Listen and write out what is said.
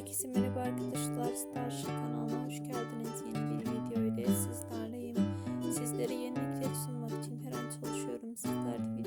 Herkese merhaba arkadaşlar. Starship kanalına hoş geldiniz. Yeni bir video ile sizlerleyim. Sizlere yenilikleri sunmak için her an çalışıyorum. Sizler de